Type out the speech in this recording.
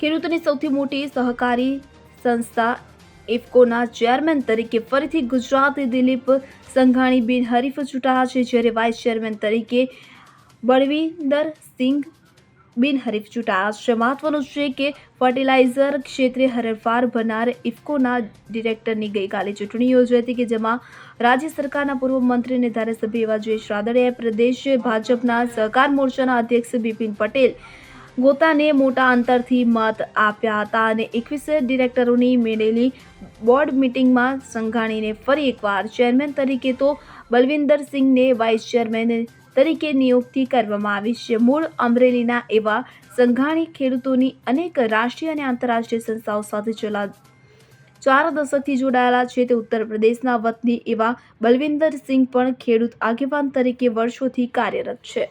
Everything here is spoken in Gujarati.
ખેડૂતોની સૌથી મોટી સહકારી સંસ્થા ઇફકોના ચેરમેન તરીકે ફરીથી ગુજરાતી દિલીપ સંઘાણી બિનહરીફ ચૂંટાયા છે, જ્યારે વાઇસ ચેરમેન તરીકે બળવિંદર સિંઘ બિનહરીફ ચૂંટાયા છે. મહત્વનું છે કે ફર્ટિલાઇઝર ક્ષેત્રે હરફાર ભરનાર ઇફકોના ડિરેક્ટરની ગઈકાલે ચૂંટણી યોજાઈ હતી કે જેમાં રાજ્ય સરકારના પૂર્વ મંત્રી અને ધારાસભ્ય એવા જયેશ રાદડિયાએ પ્રદેશ ભાજપના સહકાર મોરચાના અધ્યક્ષ બિપિન પટેલ ગોતાને મોટા અંતરથી મત આપ્યા હતા અને એકવીસ ડિરેક્ટરોની મેળેલી બોર્ડ મિટિંગમાં સંઘાણીને ફરી એકવાર ચેરમેન તરીકે તો બલવિંદર સિંઘને વાઇસ ચેરમેન તરીકે નિયુક્તિ કરવામાં આવી છે. મૂળ અમરેલીના એવા સંઘાણી ખેડૂતોની અનેક રાષ્ટ્રીય અને આંતરરાષ્ટ્રીય સંસ્થાઓ સાથે છેલ્લા ચાર દશકથી જોડાયેલા છે તે ઉત્તર પ્રદેશના વતની એવા બલવિંદર સિંઘ પણ ખેડૂત આગેવાન તરીકે વર્ષોથી કાર્યરત છે.